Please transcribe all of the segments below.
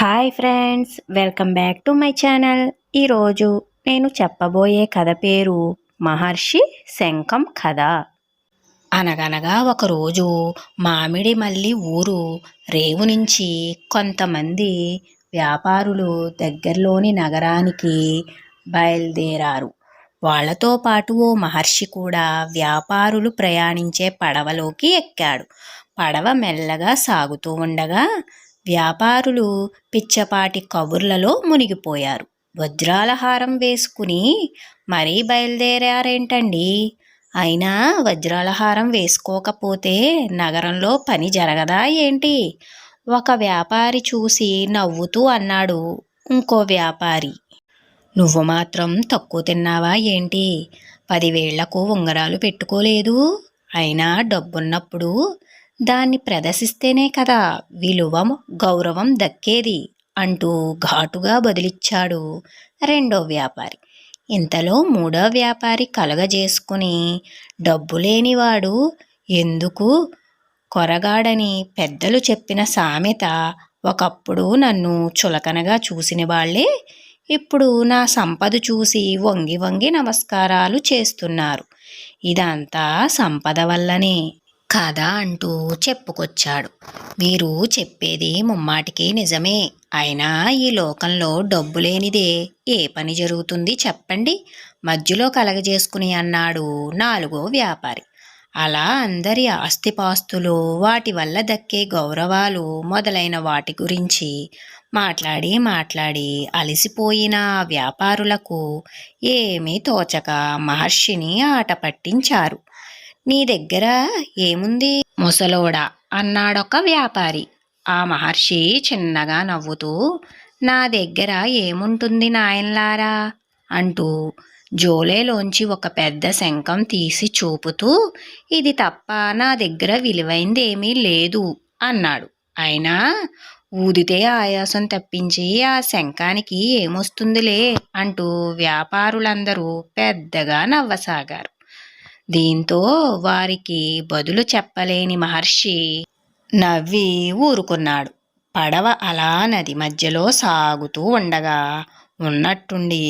Hi friends welcome back to my channel ఈరోజు నేను చెప్పబోయే కథ పేరు మహర్షి శంఖం కథ. అనగనగా ఒకరోజు మామిడి మల్లి ఊరు రేవు నుంచి కొంతమంది వ్యాపారులు దగ్గరలోని నగరానికి బయలుదేరారు. వాళ్ళతో పాటు ఓ మహర్షి కూడా వ్యాపారులు ప్రయాణించే పడవలోకి ఎక్కాడు. పడవ మెల్లగా సాగుతూ ఉండగా వ్యాపారులు పిచ్చపాటి కబుర్లలో మునిగిపోయారు. వజ్రాలహారం వేసుకుని మరీ బయలుదేరారేంటండి? అయినా వజ్రాలహారం వేసుకోకపోతే నగరంలో పని జరగదా ఏంటి? ఒక వ్యాపారి చూసి నవ్వుతూ అన్నాడు ఇంకో వ్యాపారి. నువ్వు మాత్రం తక్కువ తిన్నావా ఏంటి? పదివేళ్ళకు ఉంగరాలు పెట్టుకోలేదు. అయినా డబ్బున్నప్పుడు దాన్ని ప్రదర్శిస్తేనే కదా విలువం గౌరవం దక్కేది అంటూ ఘాటుగా బదిలిచ్చాడు రెండో వ్యాపారి. ఇంతలో మూడో వ్యాపారి కలగజేసుకుని డబ్బు లేనివాడు ఎందుకు? కొరగాడని పెద్దలు చెప్పిన సామెత ఒకప్పుడు నన్ను చులకనగా చూసిన వాళ్ళే ఇప్పుడు నా సంపద చూసి వంగి వంగి నమస్కారాలు చేస్తున్నారు. ఇదంతా సంపద వల్లనే కథ అంటూ చెప్పుకొచ్చాడు. మీరు చెప్పేది ముమ్మాటికి నిజమే. అయినా ఈ లోకంలో డబ్బు లేనిదే ఏ పని జరుగుతుంది చెప్పండి. మధ్యలో కలగజేసుకుని అన్నాడు నాలుగో వ్యాపారి. అలా అందరి ఆస్తిపాస్తులు వాటి వల్ల దక్కే గౌరవాలు మొదలైన వాటి గురించి మాట్లాడి మాట్లాడి అలసిపోయిన వ్యాపారులకు ఏమీ తోచక మహర్షిని ఆట పట్టించారు. నీ దగ్గర ఏముంది? ముసలోడా అన్నాడొక వ్యాపారి. ఆ మహర్షి చిన్నగా నవ్వుతూ నా దగ్గర ఏముంటుంది నాయన్లారా? అంటూ జోలేలోంచి ఒక పెద్ద శంఖం తీసి చూపుతూ ఇది తప్ప నా దగ్గర విలువైంది ఏమీ లేదు అన్నాడు. అయినా ఊదితే ఆయాసం తప్పించి ఆ శంఖానికి ఏమొస్తుందిలే అంటూ వ్యాపారులందరూ పెద్దగా నవ్వసాగారు. దీంతో వారికి బదులు చెప్పలేని మహర్షి నవ్వి ఊరుకున్నాడు. పడవ అలా నది మధ్యలో సాగుతూ ఉండగా ఉన్నట్టుండి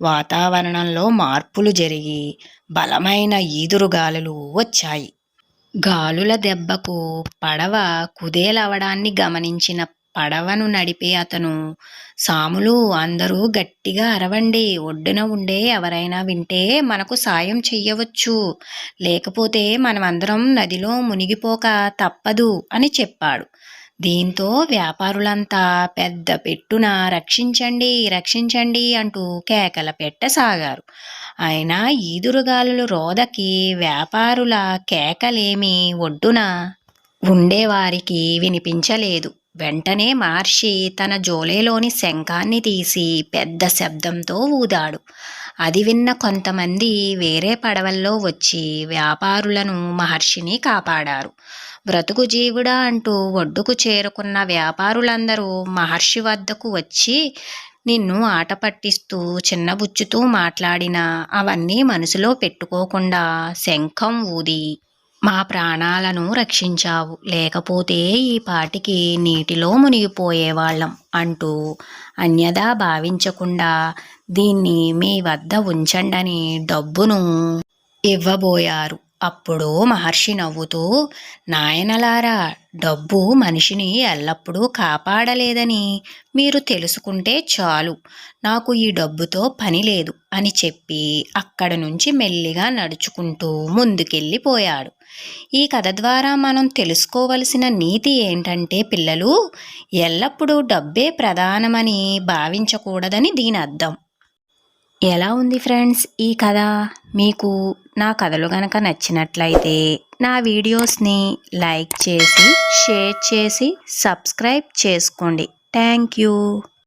వాతావరణంలో మార్పులు జరిగి బలమైన ఈదురుగాలులు వచ్చాయి. గాలుల దెబ్బకు పడవ కుదేలవడాన్ని గమనించిన పడవను నడిపే అతను. సాములు అందరూ గట్టిగా అరవండి. ఒడ్డున ఉండే ఎవరైనా వింటే మనకు సాయం చెయ్యవచ్చు. లేకపోతే మనమందరం నదిలో మునిగిపోక తప్పదు అని చెప్పాడు. దీంతో వ్యాపారులంతా పెద్ద పెట్టున రక్షించండి రక్షించండి అంటూ కేకల పెట్టసాగారు అయినా ఈదురుగాలులు రోదకి వ్యాపారుల కేకలేమి ఒడ్డున ఉండేవారికి వినిపించలేదు. వెంటనే మహర్షి తన జోలేలోని శంఖాన్ని తీసి పెద్ద శబ్దంతో ఊదాడు. అది విన్న కొంతమంది వేరే పడవల్లో వచ్చి వ్యాపారులను మహర్షిని కాపాడారు. బ్రతుకు జీవుడా అంటూ ఒడ్డుకు చేరుకున్న వ్యాపారులందరూ మహర్షి వద్దకు వచ్చి నిన్ను ఆట పట్టిస్తూ చిన్నబుచ్చుతూ మాట్లాడినా అవన్నీ మనసులో పెట్టుకోకుండా శంఖం ఊది. మా ప్రాణాలను రక్షించావు. లేకపోతే ఈ పాటికి నీటిలో మునిగిపోయేవాళ్ళం అంటూ అన్యదా భావించకుండా దీన్ని మీ వద్ద ఉంచండని డబ్బును ఇవ్వబోయారు. అప్పుడు మహర్షి నవ్వుతూ నాయనలారా డబ్బు మనిషిని ఎల్లప్పుడూ కాపాడలేదని మీరు తెలుసుకుంటే చాలు. నాకు ఈ డబ్బుతో పని లేదు అని చెప్పి అక్కడ నుంచి మెల్లిగా నడుచుకుంటూ ముందుకెళ్ళిపోయాడు. ఈ కథ ద్వారా మనం తెలుసుకోవలసిన నీతి ఏంటంటే పిల్లలు ఎల్లప్పుడూ డబ్బే ప్రధానమని భావించకూడదని దీని అర్థం. ఎలా ఉంది ఫ్రెండ్స్ ఈ కథ? మీకు నా కథలు కనుక నచ్చినట్లయితే నా వీడియోస్ని లైక్ చేసి షేర్ చేసి సబ్స్క్రైబ్ చేసుకోండి. Thank you.